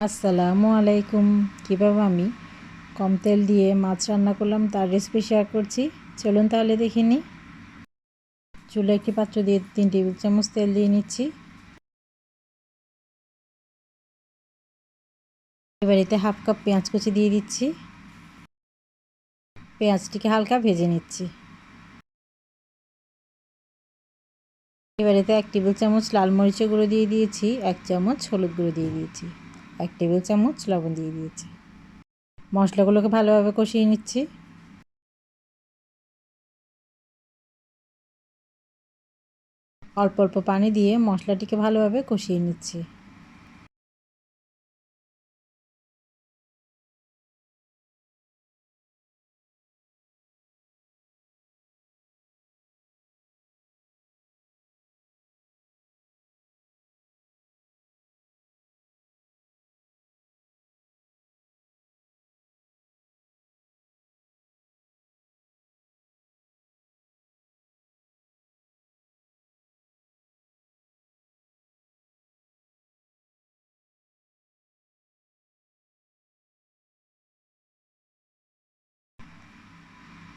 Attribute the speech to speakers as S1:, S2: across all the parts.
S1: আসসালামু আলাইকুম। কীভাবে আমি? কম তেল দিয়ে মাছ রান্না করলাম, তার রেসিপি শেয়ার করছি। চলুন তাহলে দেখে নিই। চুলে একটি পাত্র দিয়ে তিন টেবিল চামচ তেল দিয়ে নিচ্ছি। এবার এতে হাফ কাপ পেঁয়াজ কুচি দিয়ে দিচ্ছি। পেঁয়াজটিকে হালকা ভেজে নিচ্ছি। এবার এতে এক টেবিল চামচ লাল মরিচের গুঁড়ো দিয়ে দিয়েছি, এক চামচ হলুদ গুঁড়ো দিয়ে দিয়েছি। এক টেবিল চামচ লবণ দিয়ে দিয়েছি। মশলাগুলোকে ভালোভাবে কষিয়ে নিচ্ছি। অল্প অল্প পানি দিয়ে মশলাটিকে ভালোভাবে কষিয়ে নিচ্ছি।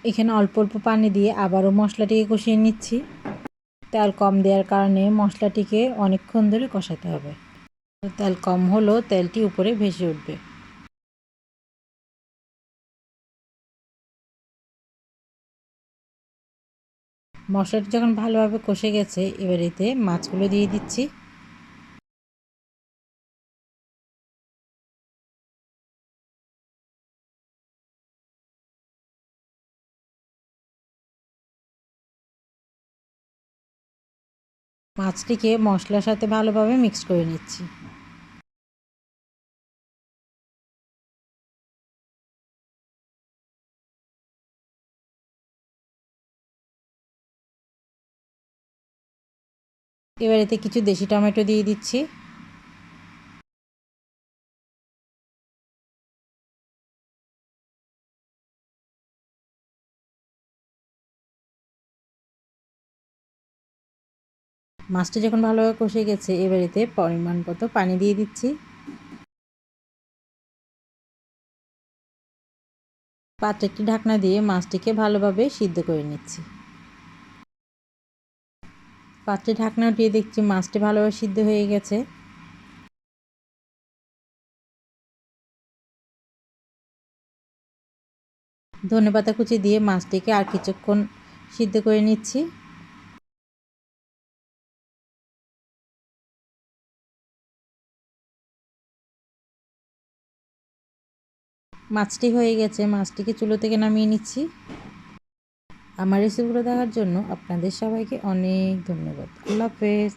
S1: এখানে অল্প অল্প পানি দিয়ে আবারও মশলাটিকে কষিয়ে নিচ্ছি। তেল কম দেওয়ার কারণে মশলাটিকে অনেকক্ষণ ধরে কষাতে হবে। তেল কম হলেও তেলটি উপরে ভেসে উঠবে। মশলাটি যখন ভালোভাবে কষে গেছে, এবার এতে মাছগুলো দিয়ে দিচ্ছি। মাছটিকে মশলার সাথে ভালোভাবে মিক্স করে নিচ্ছি। এবার এতে কিছু দেশি টমেটো দিয়ে দিচ্ছি। মাছটা যখন ভালোভাবে কষে গেছে এবার এতে পরিমাণ মতো পানি দিয়ে দিচ্ছি। পাত্রে একটি ঢাকনা দিয়ে মাছটিকে ভালোভাবে সিদ্ধ করে নিচ্ছি। পাত্রে ঢাকনা উঠিয়ে দেখছি মাছটি ভালোভাবে সিদ্ধ হয়ে গেছে। ধনেপাতা কুচি দিয়ে মাছটিকে আর কিছুক্ষণ সিদ্ধ করে নিচ্ছি। মাছটি হয়ে গেছে। মাছটিকে চুলো থেকে নামিয়ে নিচ্ছি। আমার রেসিপিগুলো দেখার জন্য আপনাদের সবাইকে অনেক ধন্যবাদ। আল্লাহ হাফেজ।